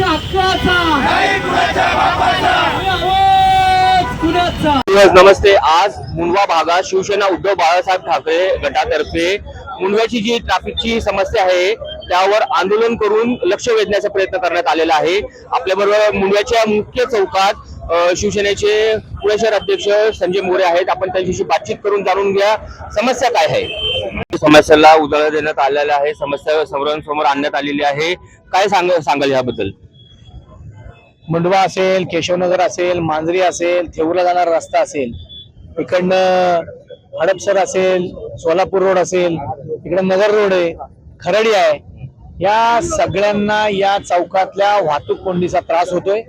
कुणाच्या हक्काचा? नमस्ते. आज मुंडवा भागात शिवसेना उद्धव बाळासाहेब ठाकरे गटातर्फे मुंडव्याची जी ट्रॅफिकची समस्या आहे त्यावर आंदोलन करून लक्ष वेधण्याचा प्रयत्न करण्यात आलेला आहे. आपल्याबरोबर मुंडव्याच्या मुख्य चौकात शिवसेनेचे पुणे शहर अध्यक्ष संजय मोरे आहेत. आपण त्यांच्याशी बातचीत करून जाणून घ्या समस्या काय आहे? समस्याला उजाळा देण्यात आलेला आहे. समस्या समोरांसमोर आणण्यात आलेली आहे. काय सांग सांगाल याबद्दल? मुंडवा असेल केशवनगर असेल मांजरी असेल थेऊरला जाणारा रस्ता असेल इकडनं हडपसर असेल सोलापूर रोड असेल इकडे नगर रोड आहे खरडी आहे या सगळ्यांना या चौकातल्या वाहतूक कोंडीचा त्रास होतोय.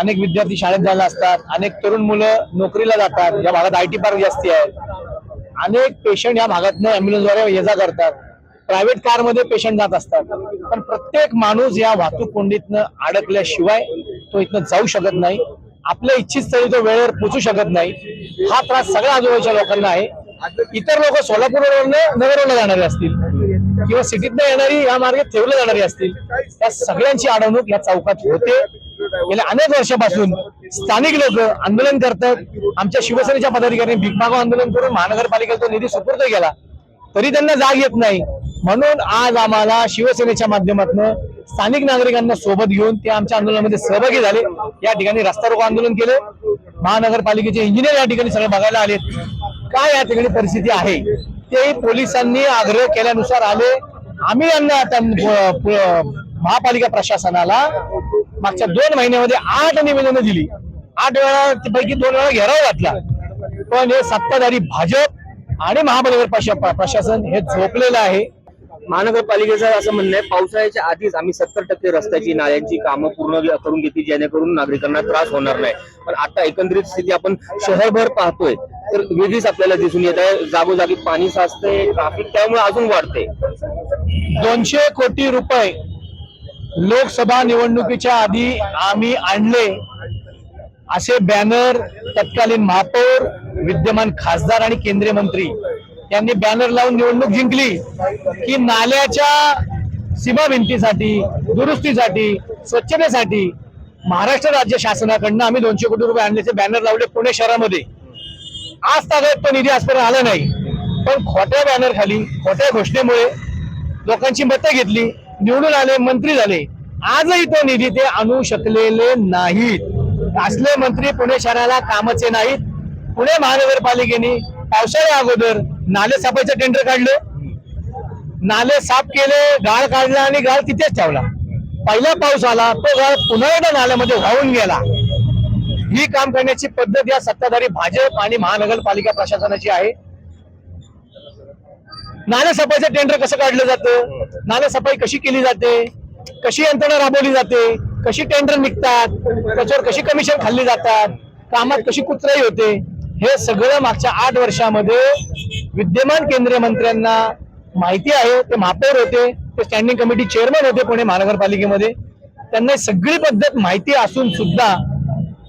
अनेक विद्यार्थी शाळेत जायला असतात अनेक तरुण मुलं नोकरीला जातात या भागात आय टी पार्क जास्ती आहे. अनेक पेशंट या भागातनं अँब्युलन्सद्वारे ये जा करतात. प्रायव्हेट कारमध्ये पेशंट जात असतात. पण प्रत्येक माणूस या वाहतूक कोंडीतनं अडकल्याशिवाय तो इथनं जाऊ शकत नाही. आपल्या इच्छित स्थळी तो वेळेवर पोचू शकत नाही. हा त्रास सगळ्या आजूबाजूच्या लोकांना आहे. इतर लोक सोलापूरवरनं रोडवरनं जाणारे असतील किंवा सिटीतनं येणारी या मार्गे ठेवले जाणारी असतील त्या सगळ्यांची अडवणूक या चौकात होते. गेल्या अनेक वर्षापासून स्थानिक लोक आंदोलन करतात. आमच्या शिवसेनेच्या पदाधिकाऱ्यांनी भीक मागो आंदोलन करून महानगरपालिकेचा निधी सुपूर्द केला. तरी त्यांना जाग येत नाही. म्हणून आज आम्हाला शिवसेनेच्या माध्यमातून स्थानिक नागरिकांना सोबत घेऊन ते आमच्या आंदोलनामध्ये सहभागी झाले. या ठिकाणी रस्ता रोको आंदोलन केले. महानगरपालिकेचे इंजिनियर या ठिकाणी सगळे बघायला आले काय या ठिकाणी परिस्थिती आहे? ते पोलिसांनी आग्रह केल्यानुसार आले. आम्ही यांना महापालिका प्रशासनाला मागच्या दोन महिन्यामध्ये आठ निवेदनं दिली. आठ वेळा पैकी दोन वेळा घेराव घातला. पण हे सत्ताधारी भाजप आणि महापालिका प्रशा- प्रशासन हे झोपलेलं आहे. महानगरपालिकेचं असं म्हणणं आहे पावसाळ्याच्या आधीच आम्ही सत्तर टक्के रस्त्याची नाल्यांची कामं पूर्ण करून घेतली जेणेकरून नागरिकांना त्रास होणार नाही. पण आता एकंदरीत स्थिती आपण शहरभर पाहतोय तर वेगळीच आपल्याला दिसून येत आहे. जागोजागी पाणी साचते ट्राफिक त्यामुळे अजून वाढते दोनशे कोटी रुपये लोकसभा निवडणुकीच्या आधी आम्ही आणले. असे बॅनर तत्कालीन महापौर विद्यमान खासदार आणि केंद्रीय मंत्री त्यांनी बॅनर लावून निवडणूक जिंकली. की नाल्याच्या सीमा भिंतीसाठी दुरुस्तीसाठी स्वच्छतेसाठी महाराष्ट्र राज्य शासनाकडनं आम्ही दोनशे कोटी रुपये आणल्याचे बॅनर लावले पुणे शहरामध्ये. आज तागायत तो निधी आजपर्यंत आला नाही. पण खोट्या बॅनर खाली खोट्या घोषणेमुळे लोकांची मतं घेतली निवडून आले मंत्री झाले. आजही तो निधी ते आणू शकलेले नाहीत. असले मंत्री पुणे शहराला कामाचे नाहीत. पुणे महानगरपालिकेने पावसाळ्या अगोदर नाले साफायचं टेंडर काढलं. नाले साफ केले गाळ काढला आणि गाळ तिथेच ठेवला. पहिला पाऊस आला तो गाळ पुन्हा एकदा नाल्यामध्ये वाहून गेला. ही काम करण्याची पद्धत या सत्ताधारी भाजप आणि महानगरपालिका प्रशासनाची आहे. नाले सफाईचं टेंडर कसं काढलं जातं? नाले सफाई कशी केली जाते? कशी यंत्रणा राबवली जाते? कशी टेंडर निघतात? त्याच्यावर कशी कमिशन खाल्ली जातात? कामात कशी कुचराई होते? हे सगळं मागच्या आठ वर्षामध्ये विद्यमान केंद्रीय मंत्र्यांना माहिती आहे. ते महापौर होते. ते स्टँडिंग कमिटी चेअरमन होते पुणे महानगरपालिकेमध्ये. त्यांना सगळी पद्धत माहिती असून सुद्धा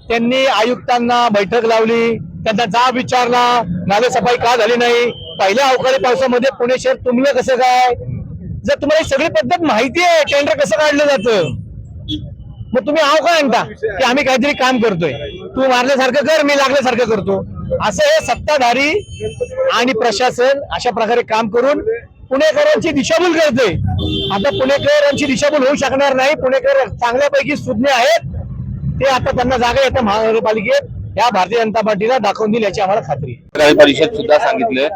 त्यांनी आयुक्तांना बैठक लावली. त्यांचा जाब विचारला. नालेसफाई का झाली नाही? पहिल्या अवकाळी पावसामध्ये पुणे शहर तुंबलं कसं काय? जर तुम्हाला ही सगळी पद्धत माहिती आहे टेंडर कसं काढलं जातं? मग तुम्ही आव का आणता? की आम्ही काहीतरी काम करतोय. तू मारल्यासारखं कर मी लागल्यासारखं करतो. असं हे सत्ताधारी आणि प्रशासन अशा प्रकारे काम करून पुणेकरांची दिशाभूल करते. आता पुणेकरांची दिशाभूल होऊ शकणार नाही. पुणेकर चांगल्यापैकी सुज्ञ आहेत. ते आता त्यांना जागा येतं महानगरपालिकेत. या भारतीय जनता पार्टीला दाखवून दिली याची आम्हाला खात्री आहे. परिषद सुद्धा सांगितलं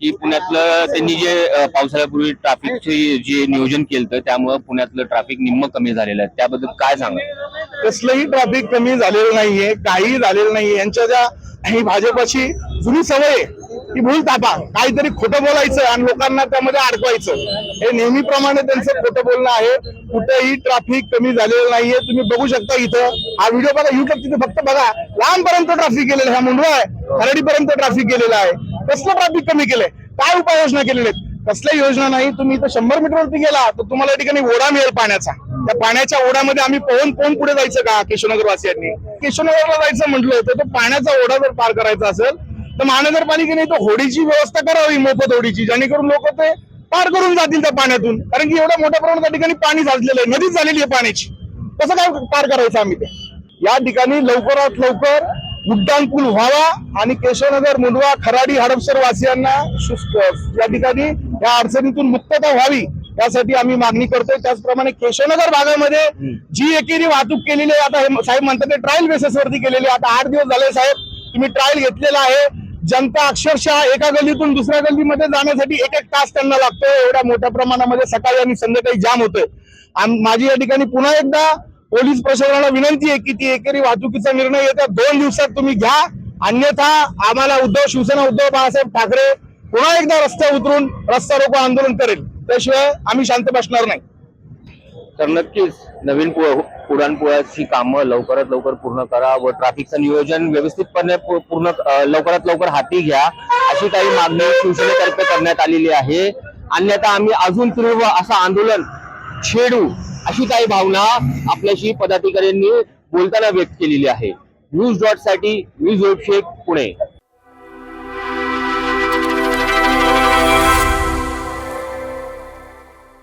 की पुण्यातलं त्यांनी जे पावसाळ्यापूर्वी ट्रॅफिकचे जे नियोजन केलं त्यामुळे पुण्यातलं ट्रॅफिक निम्म कमी झालेलं आहे. त्याबद्दल काय सांगा कसलंही ट्रॅफिक कमी झालेलं नाहीये काही झालेलं नाहीये. यांच्या ज्या ही भाजपाची जुनी सवय की भूल तापा काहीतरी खोटं बोलायचं आणि लोकांना त्यामध्ये अडकवायचं. हे नेहमीप्रमाणे त्यांचं खोटं बोलणं आहे. कुठेही ट्रॅफिक कमी झालेलं नाहीये. तुम्ही बघू शकता इथं. हा व्हिडिओ बघा युट्यूब तिथे फक्त बघा. लांबपर्यंत ट्रॅफिक गेलेलं आहे. हा मुंडवा आहे. खरडीपर्यंत ट्रॅफिक गेलेलं आहे. कसलं ट्रॅफिक कमी केलंय? काय उपाययोजना केलेल्या आहेत? कसल्या योजना नाही तुम्ही इथं शंभर मीटर वरती गेला तर तुम्हाला या ठिकाणी ओढा मिळेल पाण्याचा. त्या पाण्याच्या ओढ्यामध्ये आम्ही पोहून पोहून पुढे जायचं का केशवनगर वासियांनी केशवनगरला जायचं म्हटलं तर तो पाण्याचा ओढा जर पार करायचा असेल तर महानगरपालिकेने तो होडीची व्यवस्था करावी मोफत होडीची जेणेकरून लोक ते पार करून जातील त्या पाण्यातून. कारण की एवढ्या मोठ्या प्रमाणात त्या ठिकाणी पाणी साचलेलं आहे नदीच झालेली आहे पाण्याची. कसं काय पार करायचं आम्ही ते? या ठिकाणी लवकरात लवकर उड्डाण पूल व्हावा आणि केशवनगर मुंडवा खराडी हडपसर वासियांना या ठिकाणी या अडचणीतून मुक्तता व्हावी यासाठी आम्ही मागणी करतोय. त्याचप्रमाणे केशवनगर भागामध्ये जी एकेरी वाहतूक केलेली आहे आता हे साहेब म्हणतात ते ट्रायल बेसिसवरती केलेली आहे. आता आठ दिवस झाले साहेब तुम्ही ट्रायल घेतलेला आहे. जनता अक्षरशः एका गल्लीतून दुसऱ्या गल्लीमध्ये जाण्यासाठी एक एक तास त्यांना लागतो एवढ्या मोठ्या प्रमाणामध्ये सकाळी आणि संध्याकाळी जाम होतोय. आम- माझी या ठिकाणी पुन्हा एकदा पोलीस प्रशासनाला विनंती आहे की ती एकेरी वाहतुकीचा निर्णय येत्या दोन दिवसात तुम्ही घ्या. अन्यथा आम्हाला उद्धव शिवसेना उद्धव बाळासाहेब ठाकरे पुन्हा एकदा रस्त्यावर उतरून रस्ता रोको आंदोलन करेल. त्याशिवाय आम्ही शांत बसणार नाही. तर नक्कीच नवीन पु- कामं लवकरात लवकर पूर्ण करा व ट्रॅफिकचं नियोजन व्यवस्थितपणे पूर्ण लवकरात लवकर हाती घ्या. अशी काही मागणी शिवसेनेतर्फे करण्यात आलेली आहे. अन्यथा आम्ही अजून तीव्र असं आंदोलन छेडू अशी काही भावना आपल्याशी पदाधिकाऱ्यांनी बोलताना व्यक्त केलेली आहे. न्यूज डॉटसाठी न्यूज वेब पुणे.